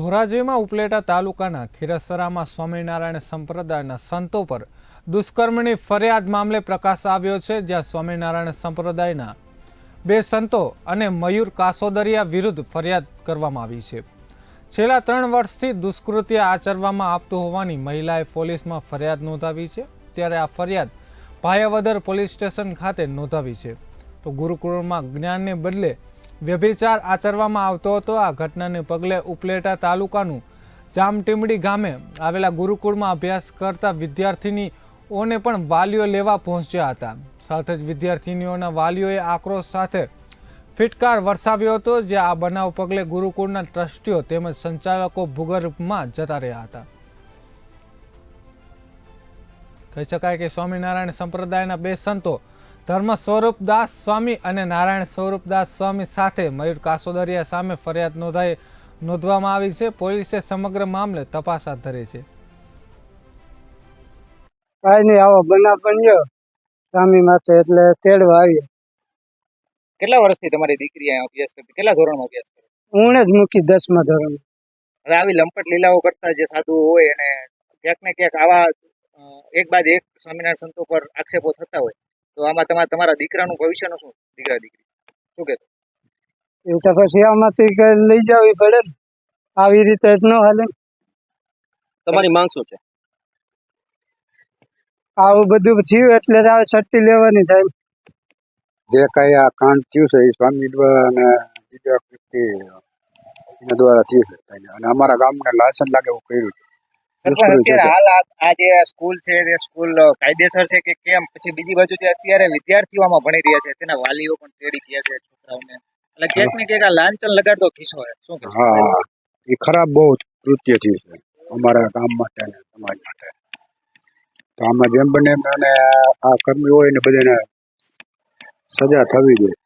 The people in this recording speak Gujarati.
ધોરાજીમાં ઉપલેટા તાલુકાના ખીરસરામાં સ્વામિનારાયણ સંપ્રદાયના સંતો પર દુષ્કર્મની ફરિયાદ મામલે પ્રકાશ આવ્યો છે, જ્યાં સ્વામિનારાયણ સંપ્રદાયના બે સંતો અને મયુર કાસોદરિયા વિરુદ્ધ ફરિયાદ કરવામાં આવી છે. છેલ્લા ત્રણ વર્ષથી દુષ્કૃત્ય આચરવામાં આવતું હોવાની મહિલાએ પોલીસમાં ફરિયાદ નોંધાવી છે, ત્યારે આ ફરિયાદ ભાયાવદર પોલીસ સ્ટેશન ખાતે નોંધાવી છે. તો ગુરુકુળમાં જ્ઞાનને બદલે વ્યભિચાર આચરવામાં આવતો હતો. આ ઘટનાને પગલે ઉપલેટા તાલુકાનું જામટીમડી ગામે આવેલા ગુરુકુળમાં અભ્યાસ કરતા વિદ્યાર્થિનીઓને પણ વાલીઓ લેવા પહોંચ્યા હતા. સાથે જ વિદ્યાર્થિનીઓના વાલીઓએ આક્રોશ સાથે ફિટકાર વરસાવ્યો હતો, જે આ બનાવ પગલે ગુરુકુળના ટ્રસ્ટીઓ તેમજ સંચાલકો ભૂગર્ભમાં જતા રહ્યા હતા. કહી શકાય કે સ્વામિનારાયણ સંપ્રદાયના બે સંતો ધર્મ સ્વરૂપદાસ સ્વામી અને નારાયણ સ્વરૂપદાસ સ્વામી સાથે મયુર કાસોદરિયા સામે ફરિયાદ નોંધાઈ નોંધવામાં આવી છે. પોલીસે સમગ્ર મામલે તપાસ હાથ ધરી છે. કાંઈ નહીં આવો બનાવ બન્યો. સ્વામી માથે એટલે તેડવા આવીએ કેટલા વર્ષથી તમારી દીકરી અહીંયા અભ્યાસ કરતી? કેટલા ધોરણમાં અભ્યાસ કરે? હું જ મૂકી દસમા ધોરણ હવે આવી લંપટ લીલાઓ કરતા જે સાધુ હોય અને ક્યાંક ને ક્યાંક આવા એક બાદ એક સ્વામિનારાયણ સંતો પર આક્ષેપો થતા હોય. તો આમાં તમારા તમારા દીકરાનું ભવિષ્યનું શું? દીકરા દીકરી. શું કહેતો એ તો પછી આમાંથી કઈ લઈ જવી પડે ને. આવી રીતે જ ન હાલે. તમારી માંગ શું છે? આવું બધું થયું એટલે આવે છઠ્ઠી લેવાની થાય. જે કઈ આ કાંડ થયું છે એ સ્વામી દ્વારા અને બીજા વ્યક્તિ એના દ્વારા થયું છે. અને અમારા ગામને લાયસન્સ લાગે એવું કર્યું છે. હાલ આ આ જે સ્કૂલ છે તે સ્કૂલ કાયદેસર છે કે કેમ પછી બીજી બાજુ જે અત્યારે વિદ્યાર્થીઓ આમાં ભણી રહ્યા છે તેના વાલીઓ પણ તેડી ગયા છે છોકરાઓને. એટલે ક્યાંક ને ક્યાંક આ લાંચન લગાડતો કિસ્સો છે. શું હા હા એ ખરાબ બહુ કૃત્ય છે અમારા ગામ માટે અને સમાજ માટે. તો આમાં જેમ બને એને આ કર્મી હોય ને બધાને સજા થવી જોઈએ.